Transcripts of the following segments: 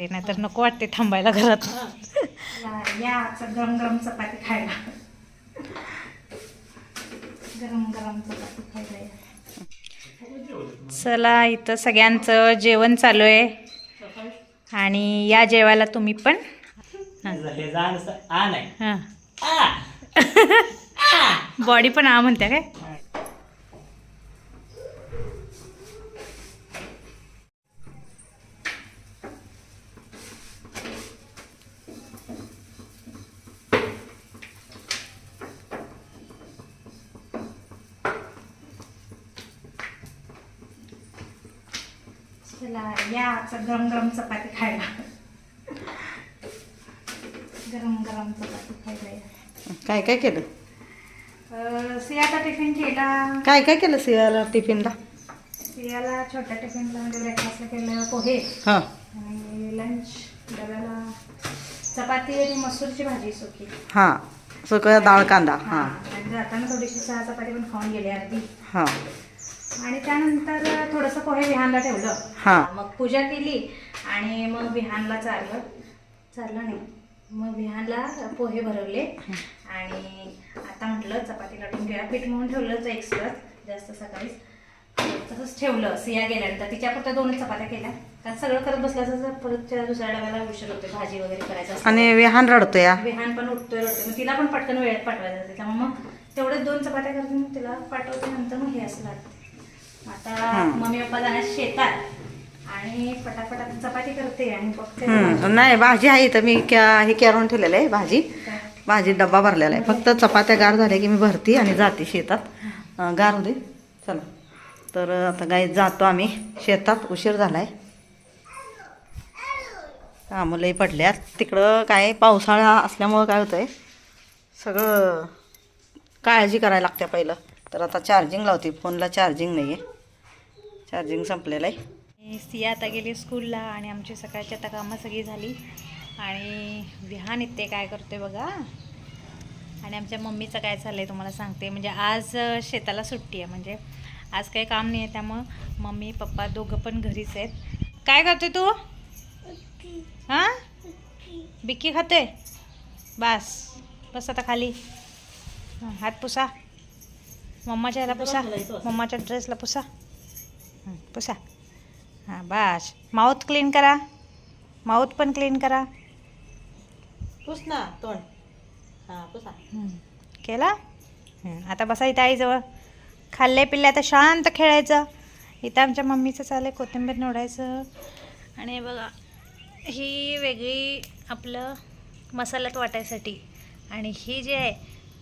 वाटते नाहीतर नको वाटते थांबायला घरात. या आजचं गरम गरम चपाती खायला. गरम गरम चपाती खायला या. चला इथं सगळ्यांचं जेवण चालू आहे. आणि या जेवायला तुम्ही पण. हे. जा नुसतं आ नाही. हां. आ. बॉडी पण आ म्हणत्या काय? चला या गरम गरम चपाती खायला. गरम गरम चपाती खायला या. काय काय केलं? सियाचा टिफिन केला. काय काय केलं सियाला टिफिनला? सियाला छोट्या टिफिनला म्हणजे ब्रेकफास्टला केलं पोहे. हां. आणि लंच डब्याला चपाती आणि मसूरची भाजी सुकी. हां. सुकं डाळ कांदा. हां. आणि जाताना थोडीशी चहा चपाती पण खाऊन गेली अर्धी हां. आणि त्यानंतर थोडंसं पोहे विहानला ठेवलं. हां. मग पूजा केली आणि मग विहानला चारलं. चारलं नाही. मग विहानला पोहे भरवले. आणि आता म्हटलं चपाती लाटून घेऊया. पीठ म्हणून ठेवलंच एक्स्ट्राच जास्त सकाळीच. तसंच ठेवलं. सिया गेल्यानंतर. तिच्यापुरत्या दोन चपात्या केल्या. कारण सगळं करत बसलं असं तर परत त्या दुसऱ्या डब्याला उशीर होते भाजी वगैरे करायचं. आणि विहान रडतो या विहान पण उठतोय रडतोय. मग तिला पण पटकन वेळेत पाठवायचं त्यामुळे मग तेवढेच दोन चपात्या करते मग तिला पाठवते. नंतर मग हे असं लागते आता. मम्मी पप्पा जाणार शेतात आणि पटापट आता चपाती करते आणि बघते. हम्म, नाही भाजी आहे तर मी क्या हे करून ठेवलेलं आहे भाजी. भाजी डब्बा भरलेला आहे. फक्त चपात्या गार झाल्या की मी भरते आणि जाते शेतात. अं, गार होते चला. तर आता गाई जातो आम्ही. शेतात उशीर झालाय. कामं लई पडल्यात. तिकडं काय पावसाळा असल्यामुळं काय होतंय? सगळं काळजी करायला लागते पहिलं. तर आता चार्जिंग लावते. फोनला चार्जिंग नाही आहे चार्जिंग संपलेलं आहे सिया आता गेली स्कूलला आणि आमची सकाळची आता कामं सगळी झाली. आणि विहान येते काय करते बघा. आणि आमच्या मम्मीचं काय चाललं आहे तुम्हाला सांगते. म्हणजे आज शेताला सुट्टी आहे. म्हणजे आज काही काम नाही आहे त्यामुळं मम्मी पप्पा दोघं पण घरीच आहेत. काय करते तू? हां? बिक्की. खाते बस. बस आता खाली. हात पुसा. मम्माच्या ह्याला पुसा. मम्माच्या ड्रेसला पुसा. पुसा हां बस. माउथ क्लीन करा. माउथ पण क्लीन करा. पुस ना तोंड. हां पुसा. केला? हं, आता बसा इथं आईजवळ. खाल्ले पिल्ले आता शांत खेळायचं. इथं आमच्या मम्मीचं चाललं कोथिंबीर निवडायचं. आणि बघा ही वेगळी आपलं मसाल्यात वाटायसाठी. आणि ही जी आहे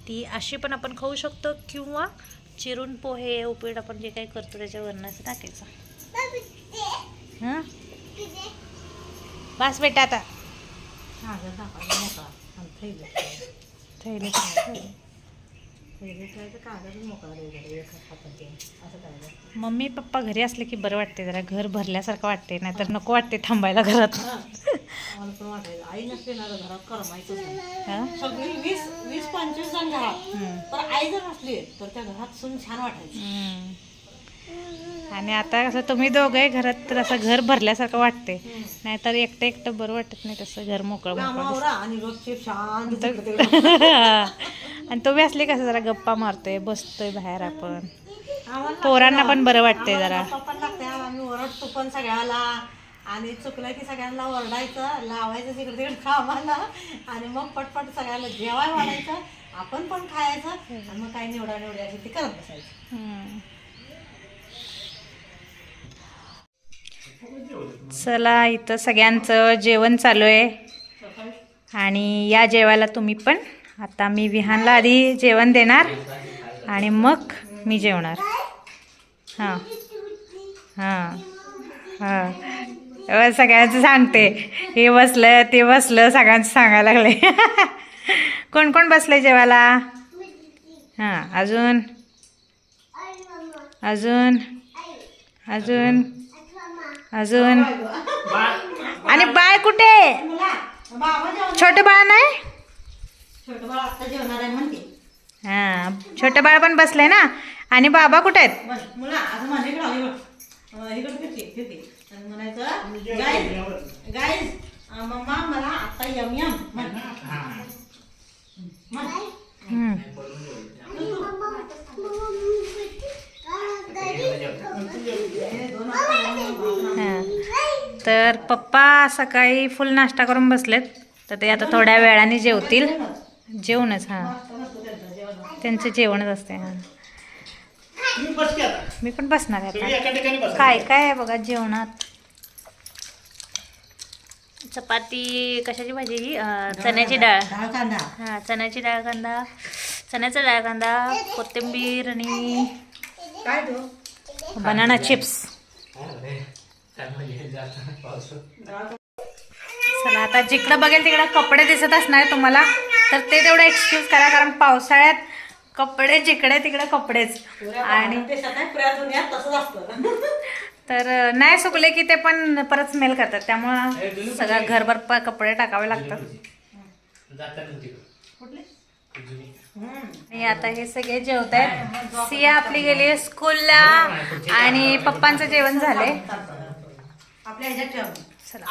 ती अशी पण आपण खाऊ शकतो किंवा चिरून पोहे उपीट आपण जे काही करतो त्याच्यावरनं असं टाकायचं. हां? बस बेटा आता. थैली मम्मी पप्पा घरी असले की बरं वाटते जरा. घर भरल्यासारखं वाटते नाहीतर नको वाटते थांबायला घरात. मला पण वाटायचं आई नसते ना तर घरात करमायचंच नाही. हा? सगळी वीस वीस पंचवीस जण घरात. हम्म. पण आई जर असली तर त्या घरात सून छान वाटायचं. हम्म. आणि आता कसं तुम्ही दोघे घरात तर असं घर भरल्यासारखं वाटते नाहीतर एकटं एकटं बरं वाटत नाही तसं घर मोकळं मोकळं कामावरा आणि रोजचे शांत तर- तिकडे तिकडे. आणि तुम्ही असले कसं जरा गप्पा मारतोय बसतोय बाहेर आपण. आम्हाला पोरांना पण बरं वाटते आम्हाला जरा. गप्पा पण लागते आम्ही ओरडतो पण सगळ्याला. आणि चुकलं की सगळ्यांना ओरडायचं लावायचं तिकडे तिकडे कामाला. आणि मग पटपट सगळ्याला जेवाय वाढायचं आपण पण खायचं आणि मग काय निवडा निवडी ती करत बसायचं. चला इथं सगळ्यांचं जेवण चालू आहे. आणि या जेवायला तुम्ही पण. आता मी विहानला आधी जेवण देणार आणि मग मी जेवणार. हां. हां. हां. सगळ्यांचं सांगते. हे बसलं ते बसलं सगळ्यांचं सांगायला लागले. कोण कोण बसलं जेवायला? हां अजून? अजून? अजून? अजून? आणि बाळ कुठे? बाबा छोटं बाळ नाही? हां छोटं बाळ पण बसलंय ना? आणि बाबा कुठे आहेत? म्हणायचं? गाईज गाईज मम्मा मला आता यम यम. तर पप्पा सकाळी फुल नाश्ता करून बसलेत. तर ते आता थोड्या वेळाने जेवतील. जेवणच हां. त्यांचं जेवणच असते हां. मी पण बसणार आहे आता. एका ठिकाणी बसा. काय काय आहे बघा जेवणात? चपाती कशाची भाजी ही? चण्याची डाळ. हां चण्याची डाळ कांदा. चण्याचा डाळ कांदा कोथिंबीर आणि बनाना चिप्स. चला आता जिकडं बघेल तिकडं कपडे दिसत असणार तुम्हाला. तर ते तेवढं एक्सक्यूज करा कारण पावसाळ्यात कपडे जिकडे तिकडे कपडेच. आणि तर नाही सुकले की ते पण परत स्मेल करतात. त्यामुळं सगळं घरभर प- कपडे टाकावे लागतात. आणि आता हे सगळे जेवत आहेत सिया आपली गेली स्कूलला. आणि पप्पांचं जेवण ठेव चला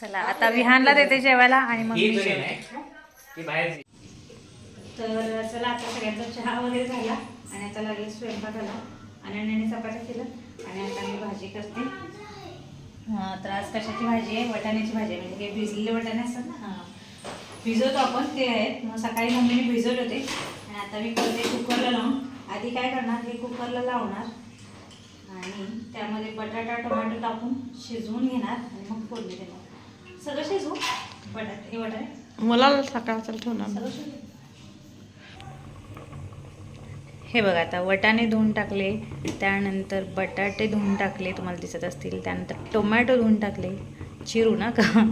चला. आता विहानला देते जेवायला आणि मग तर चला आता सगळ्यांचा चहा वगैरे झाला. आणि आता लागले स्वयंपाकाला. आणि चपात्या केलं. आणि आता मी भाजी करते. हां तर आज कशाची भाजी आहे? वटाण्याची भाजी आहे. म्हणजे काही भिजलेले वटाणे असतात ना हां. भिजवतो आपण ते आहेत. मग सकाळी मम्मीने भिजवले होते. आणि आता मी करते कुकरला लावून. आधी काय करणार? हे कुकरला लावणार. आणि त्यामध्ये बटाटा टोमॅटो टाकून शिजवून घेणार. आणि मग फोडणी देणार. सगळं शिजवू? बटाटे हे वटाणे? मला सकाळचं ठेवणार. सगळं शिजवू? हे बघा आता वटाणे धुवून टाकले त्यानंतर बटाटे धुवून टाकले तुम्हाला दिसत असतील. त्यानंतर टोमॅटो धुवून टाकले. चिरू ना का?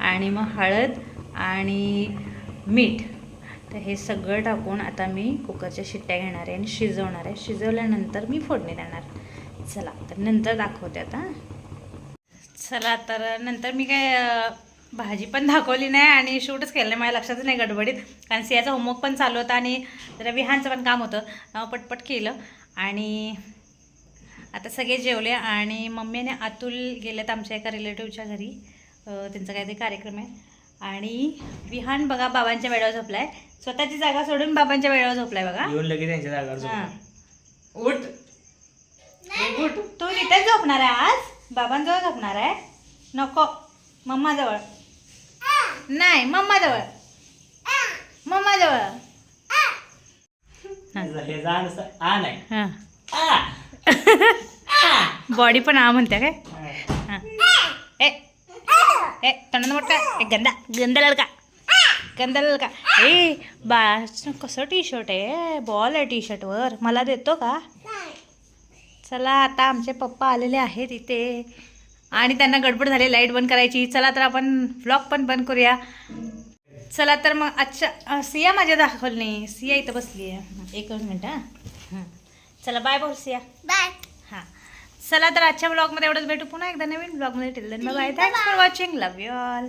आणि मग हळद आणि मीठ. तर हे सगळं टाकून आता मी कुकरच्या शिट्ट्या घेणार आहे आणि शिजवणार आहे. शिजवल्यानंतर मी फोडणी देणार. चला तर नंतर दाखवते आता. चला तर नंतर मी काय भाजी पण दाखवली नाही आणि शूटच केलं नाही माझ्या लक्षातच नाही गडबडीत. कारण सियाचा होमवर्क पण चालू होता आणि जरा विहानचं पण काम होतं. पटपट केलं. आणि आता सगळे जेवले आणि मम्मी आणि अतुल गेलेत आमच्या एका रिलेटिव्हच्या घरी. त्यांचा काहीतरी कार्यक्रम आहे. आणि विहान बघा बाबांच्या वेळावर झोपलाय. स्वतःची जागा सोडून बाबांच्या वेळावर झोपलाय बघा. येऊन लगेच त्यांच्या जागावर हां. झोपला. उठ. गुड तू इथेच झोपणार आहे आज? बाबांजवळ झोपणार आहे? नको. मम्माजवळ. नाही मम्माजवळ. मम्माजवळ. हे जा नुसतं आ नाही. हां. आ. बॉडी पण आ म्हणते काय? हा. ए. ए तोंडात मोठा. ए गंदा. गंदा लडका गंदा लडका ए बा कसं टी शर्ट आहे? बॉल आहे टी शर्टवर मला देतो का? चला आता आमचे पप्पा आलेले आहेत इथे. आणि त्यांना गडबड झाली लाइट बंद करायची. चला तर आपण ब्लॉग पण बंद करूया. चला तर मग अच्छा सिया माझ्या दाखवली नाही सिया इथं बसली आहे एक मिनिट हां. चला बाय बोल सिया. बाय हां. चला तर आजच्या ब्लॉगमध्ये एवढंच भेटू पुन्हा एकदा नवीन ब्लॉगमध्ये till bye thanks for watching love you all